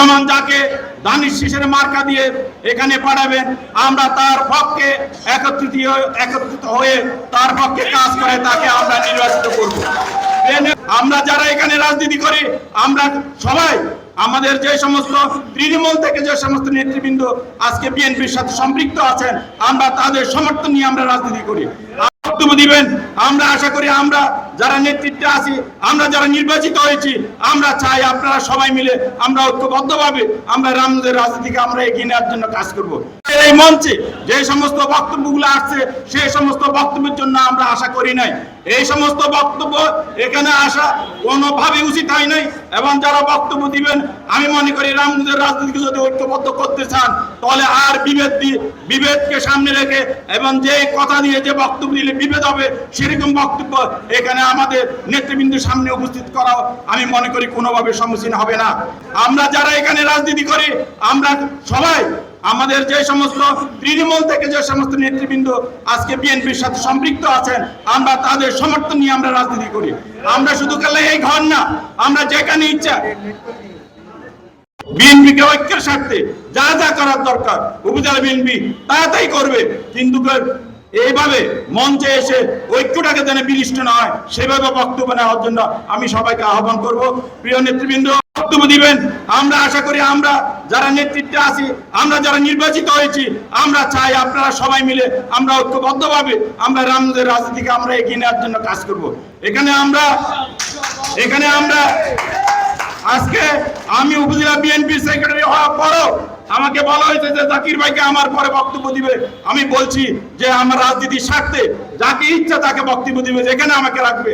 রহমান যাকে দানিশ শীষের মার্কা দিয়ে এখানে পাঠাবেন। আমরা তার পক্ষে একত্রিত একত্রিত হয়ে তার পক্ষে কাজ করে তাকে আমরা নির্বাচিত করব। আমরা যারা এখানে রাজনীতি করি, আমরা সবাই আমাদের যে সমস্ত তৃণমূল থেকে যে সমস্ত নেতৃবৃন্দ আজকে বিএনপির সাথে সম্পৃক্ত আছেন, আমরা তাদের সমর্থন নিয়ে আমরা রাজনীতি করি। দিবেন, আমরা আশা করি আমরা যারা নেতৃত্বে আছি, আমরা যারা নির্বাচিত হয়েছি, আমরা চাই আপনারা সবাই মিলে আমরা ঐক্যবদ্ধভাবে আমরা রামদের রাজনীতিকে আমরা এগিয়ে নেওয়ার জন্য কাজ করব। এই মঞ্চে যে সমস্ত বক্তব্যগুলো আসছে, সেই সমস্ত বক্তব্যের জন্য আমরা আশা করি নাই। এই সমস্ত বক্তব্য এখানে আসা কোনোভাবে উচিত হয় নাই এবং যারা বক্তব্য দিবেন, আমি মনে করি রামদের রাজনীতিকে যদি ঐক্যবদ্ধ করতে চান, তাহলে আর বিভেদ দিয়ে বিভেদকে সামনে রেখে এবং যে কথা দিয়ে যে বক্তব্য দিলে বিভেদ হবে, সেরকম বক্তব্য এখানে আমাদের নেতৃবৃন্দের সামনে উপস্থিত করা আমি মনে করি কোনোভাবে সম্মুখীন হবে না। আমরা যারা এখানে রাজনীতি করি, আমরা সবাই আমাদের যে সমস্ত তৃণমূল থেকে যে সমস্ত নেতৃবৃন্দ আজকে বিএনপির সাথে সম্পৃক্ত আছেন, আমরা তাদের সমর্থন নিয়ে আমরা রাজনীতি করি। আমরা শুধু খেলে এই ঘর না, আমরা যেখানে ইচ্ছা বিএনপিকে ঐক্যের স্বার্থে যা যা করার দরকার, উপজেলা বিএনপি তা তাই করবে। কিন্তু এইভাবে মঞ্চে এসে ঐক্যটাকে যেন বিনিষ্ট না হয়, সেভাবে বক্তব্য নেওয়ার জন্য আমি সবাইকে আহ্বান করব। প্রিয় নেতৃবৃন্দ, বক্তব্য দিবেন। আমরা আশা করি আমরা যারা নেতৃত্বে আছি, আমরা যারা নির্বাচিত হয়েছি, আমরা চাই আপনারা সবাই মিলে আমরা ঐক্যবদ্ধভাবে আমরা রামদের রাজনীতিকে আমরা এগিয়ে নেওয়ার জন্য কাজ করব। এখানে আমরা এখানে আমরা, আজকে আমি উপজেলা বিএনপি সেক্রেটারি হওয়ার পরও আমাকে বলা হয়েছে যে জাকির ভাইকে আমার পরে বক্তব্য দিবে। আমি বলছি যে আমার রাজনীতির স্বার্থে যাকে ইচ্ছা তাকে বক্তব্য দিবে, যেখানে আমাকে রাখবে।